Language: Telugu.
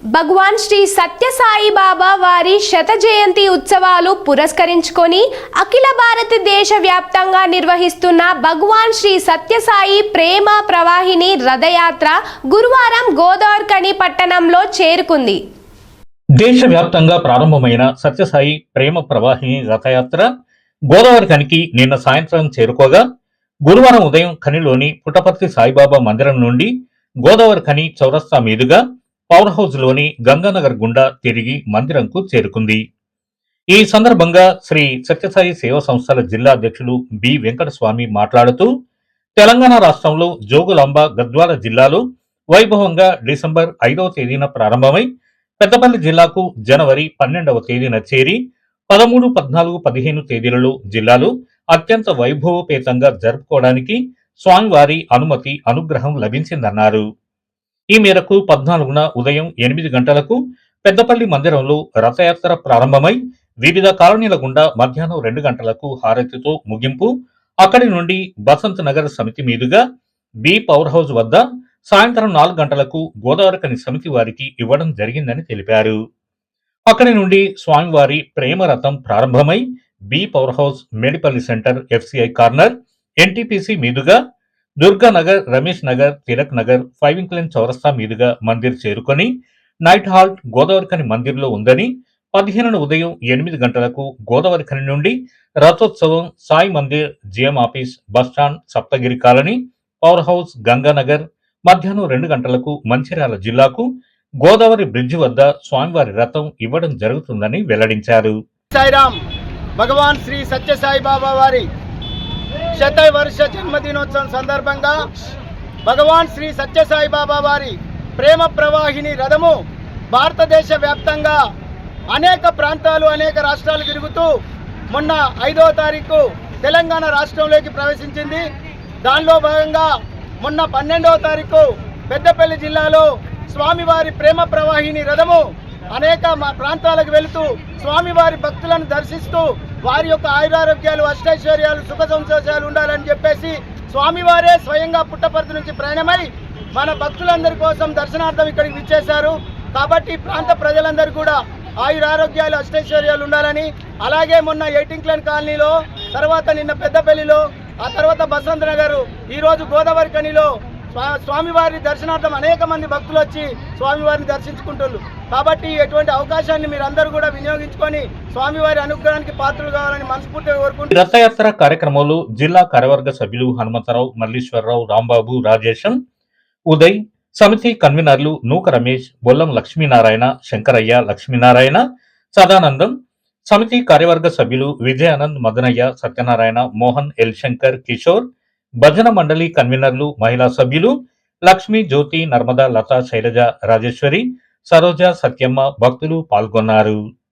భగవాన్ శ్రీ సత్యసాయి బాబా వారి శత జయంతి ఉత్సవాలు పురస్కరించుకొని అఖిల భారతదేశ వ్యాప్తంగా నిర్వహిస్తున్న భగవాన్ శ్రీ సత్యసాయి ప్రేమ ప్రవాహిని రథయాత్ర గురువారం గోదావరికని పట్టణంలో చేరుకుంది. దేశవ్యాప్తంగా ప్రారంభమైన సత్యసాయి ప్రేమ ప్రవాహిని రథయాత్ర గోదావరికనికి నిన్న సాయంత్రం చేరుకోగా గురువారం ఉదయం ఖనిలోని పుట్టపర్తి సాయిబాబా మందిరం నుండి గోదావరి ఖని చౌరస్తా మీదుగా పవర్ హౌస్లోని గంగానగర్ గుండా తిరిగి మందిరంకు చేరుకుంది. ఈ సందర్భంగా శ్రీ సత్యసాయి సేవా సంస్థల జిల్లా అధ్యక్షులు బి. వెంకటస్వామి మాట్లాడుతూ తెలంగాణ రాష్ట్రంలో జోగులాంబ గద్వాల జిల్లాలో వైభవంగా డిసెంబర్ ఐదవ తేదీన ప్రారంభమై పెద్దపల్లి జిల్లాకు జనవరి పన్నెండవ తేదీన చేరి పదమూడు పద్నాలుగు పదిహేను తేదీలలో జిల్లాలో అత్యంత వైభవపేతంగా జరుపుకోవడానికి స్వామివారి అనుమతి అనుగ్రహం లభించిందన్నారు. ఈ మేరకు పద్నాలుగున ఉదయం ఎనిమిది గంటలకు పెద్దపల్లి మందిరంలో రథయాత్ర ప్రారంభమై వివిధ కాలనీల గుండా మధ్యాహ్నం రెండు గంటలకు హారతితో ముగింపు అక్కడి నుండి బసంత్ నగర్ సమితి మీదుగా బి పవర్ హౌస్ వద్ద సాయంత్రం నాలుగు గంటలకు గోదావరికని సమితి వారికి ఇవ్వడం జరిగిందని తెలిపారు. అక్కడి నుండి స్వామివారి ప్రేమ రథం ప్రారంభమై B power house Medipalli center FCI corner NTPC మీదుగా దుర్గానగర్ రమేష్ నగర్ తిలక్ నగర్ ఫైవ్ ఇంక్లైన్ చౌరస్తా మీదుగా మందిర్ చేరుకొని నైట్ హాల్ట్ గోదావరికని మందిర్లో ఉందని పదిహేనున ఉదయం ఎనిమిది గంటలకు గోదావరిఖని నుండి రథోత్సవం Sai Mandir GM office bus stand Saptagiri colony power house Ganganagar మధ్యాహ్నం రెండు గంటలకు మంచిర్యాల జిల్లాకు గోదావరి బ్రిడ్జి వద్ద స్వామివారి రథం ఇవ్వడం జరుగుతుందని వెల్లడించారు. సాయిరామ్ భగవాన్ శ్రీ సత్యసాయి బాబా వారి శత వర్ష జన్మదినోత్సవం సందర్భంగా భగవాన్ శ్రీ సత్యసాయి బాబా వారి ప్రేమ ప్రవాహిని రథము భారతదేశ వ్యాప్తంగా అనేక ప్రాంతాలు అనేక రాష్ట్రాలు తిరుగుతూ మొన్న ఐదవ తారీఖు తెలంగాణ రాష్ట్రంలోకి ప్రవేశించింది. దానిలో భాగంగా మొన్న పన్నెండవ తారీఖు పెద్దపల్లి జిల్లాలో స్వామివారి ప్రేమ ప్రవాహిని రథము అనేక మా ప్రాంతాలకు వెళుతూ స్వామివారి భక్తులను దర్శిస్తూ వారి యొక్క ఆయురారోగ్యాలు అష్టైశ్వర్యాలు సుఖ సంతోషాలు అని చెప్పేసి స్వామివారే స్వయంగా పుట్టపర్తి నుంచి ప్రయాణమై మన భక్తులందరి కోసం దర్శనార్థం ఇక్కడికి విచ్చేశారు. కాబట్టి ప్రాంత ప్రజలందరూ కూడా ఆయురారోగ్యాలు అష్టైశ్వర్యాలు ఉండాలని అలాగే మొన్న ఎయిటింగ్లన్ కాలనీలో తర్వాత నిన్న పెద్దపల్లిలో ఆ తర్వాత బసంత్ నగర్ ఈ రోజు గోదావరి కనిలో స్వామివారి దర్శనార్థం అనేక మంది భక్తులు వచ్చి స్వామివారిని దర్శించుకుంటున్నారు. కాబట్టి ఎటువంటి అవకాశాన్ని మీరు అందరూ కూడా వినియోగించుకొని స్వామివారి అనుగ్రహానికి పాత్రలు కావాలని మనస్ఫూర్తిగా కోరుకుంటున్నారు రథయాత్ర కార్యక్రమంలో జిల్లా కార్యవర్గ సభ్యులు హనుమంతరావు మల్లీశ్వరరావు రాంబాబు రాజేశం ఉదయ్ సమితి కన్వీనర్లు నూక రమేష్ బొల్లం లక్ష్మీనారాయణ శంకరయ్య లక్ష్మీనారాయణ సదానందం సమితి కార్యవర్గ సభ్యులు విజయానంద్ మదనయ్య సత్యనారాయణ మోహన్ ఎల్ శంకర్ కిషోర్ భజన మండలి కన్వీనర్లు మహిళా సభ్యులు లక్ష్మీ జ్యోతి నర్మదా లతా శైలజ రాజేశ్వరి సరోజ సత్యమ్మ భక్తులు పాల్గొన్నారు.